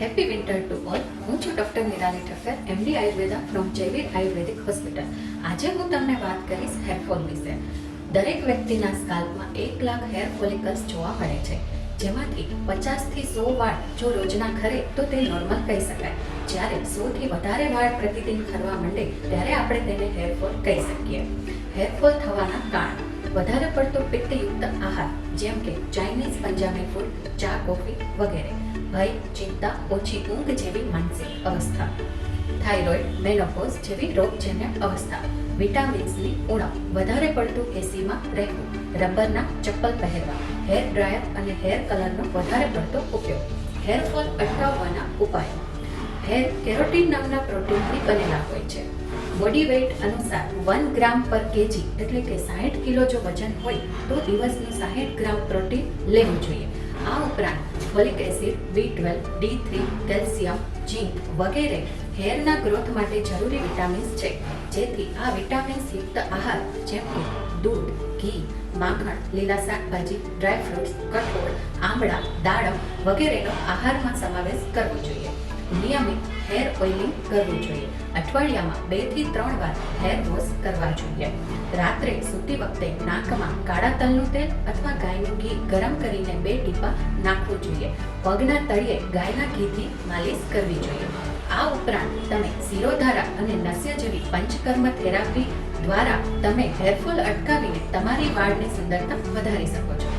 Happy winter two all હું છું doctor Nirali Thakkar MD Ayurveda from Jayveer ayurvedic hospital આજે હું તમને વાત કરીશ હેરફોલ વિશે. દરેક વ્યક્તિના સ્કાલ્પમાં એક લાખ હેર ફોલિકલ્સ જોવા મળે છે. જેમાંથી પચાસથી સો વાળ જો રોજના ખરે તો તે નોર્મલ કહી શકાય. જ્યારે સોથી વધારે વાળ પ્રતિદિન ખરવા માંડે, ત્યારે આપણે તેને હેરફોલ કહી શકીએ. હેરફોલ થવાના કારણ. વધારે પડતો પિત્તયુક્ત આહાર, જેમ કે ચાઇનીઝ પંજાબી ફૂડ ચા કોફી વગેરે. ભય ચિંતા ઓછી ઊંઘ જેવી માનસિક અવસ્થા. થાઇરોઇડ, મેનોપોઝ જેવી રોગજન્ય અવસ્થા. વિટામિન્સની ઉણપ. વધારે પડતું એસીમાં રહેવું. રબરના ચપ્પલ પહેરવા. હેર ડ્રાયર અને હેર કલરનો વધારે પડતો ઉપયોગ. હેરફોલ અટકાવવાના ઉપાયો. હેર કેરોટીન નામના પ્રોટીનથી બનેલા હોય છે. બોડી વેઇટ અનુસાર વન ગ્રામ પર કેજી, એટલે કે સાહીઠ કિલો જો વજન હોય, તો દિવસનું સાહીઠ ગ્રામ પ્રોટીન લેવું જોઈએ. આ ઉપરાંત folic acid B twelve D three calcium zinc વગેરે હેરના ગ્રોથ માટે જરૂરી વિટામિન્સ છે. જેથી આ વિટામિન્સ યુક્ત આહાર જેમ કે દૂધ, ઘી, માખણ, લીલા શાકભાજી ડ્રાય ફ્રૂટ્સ કઠોળ, આમળા, દાડમ વગેરેનો આહારમાં સમાવેશ કરવો જોઈએ. નિયમિત હેર ઓઇલિંગ કરવું જોઈએ. અઠવાડિયામાં બેથી ત્રણ વાર હેર વોશ કરવા જોઈએ. રાત્રે સૂતી વખતે નાકમાં કાળા તલનું તેલ અથવા ગાયનું ઘી ગરમ કરીને બે ટીપા નાખવું જોઈએ. પગના તળિયે ગાયના ઘીથી માલિશ કરવી જોઈએ. આ ઉપરાંત તમે શિરોધારા અને નસ્ય જેવી પંચકર્મ થેરાપી દ્વારા તમે હેરફોલ અટકાવીને તમારી વાળની સુંદરતા વધારી શકો છો.